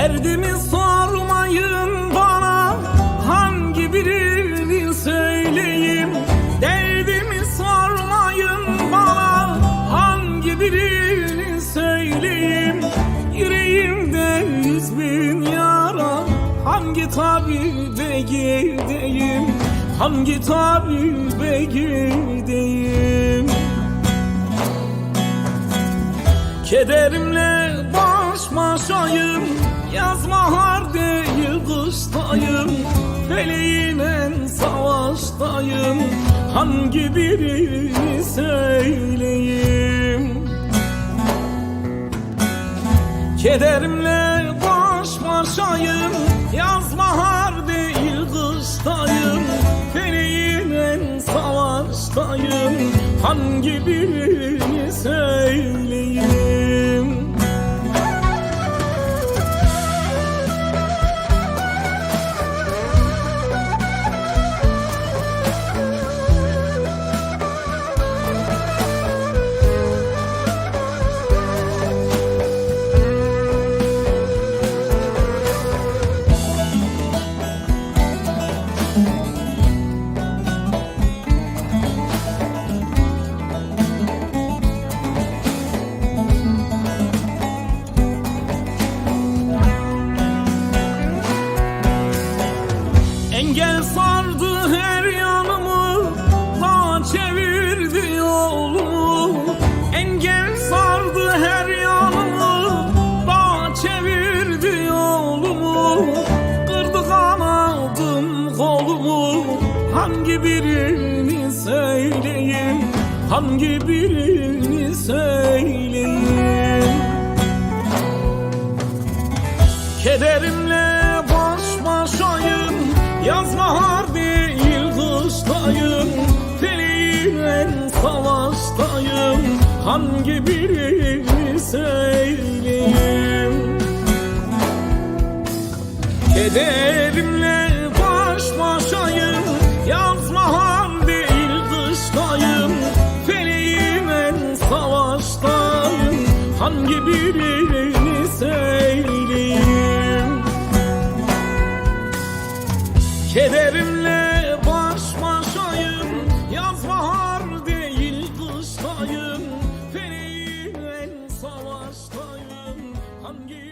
Derdimi sormayın bana Hangi birini söyleyeyim? Derdimi sormayın bana Hangi birini söyleyeyim? Yüreğimde yüz bin yara Hangi tabibe gideyim Hangi tabibe gideyim Kederimle baş başayım Yaz bahar değil kıştayım Feleğinle savaştayım. Hangi birini söyleyeyim? Kederimle baş başayım Yaz bahar değil kıştayım Feleğinle savaştayım Hangi birini söyleyeyim Engel sardı her yanımı Dağ çevirdi yolumu Engel sardı her yanımı Dağ çevirdi yolumu. Kırdı kanadım kolumu Hangi birini söyleyeyim? Hangi birini söyleyeyim? Kederimle baş başayım Yaz bahar değil kıştayım Feleğinle savaştayım. Hangi birini söyleyeyim? Kederimle baş başayım Yaz bahar değil kıştayım Feleğinle savaştayım. Hangi birini Kederimle baş başayım Yaz bahar değil kıştayım Feleğinle savaştayım. Hangi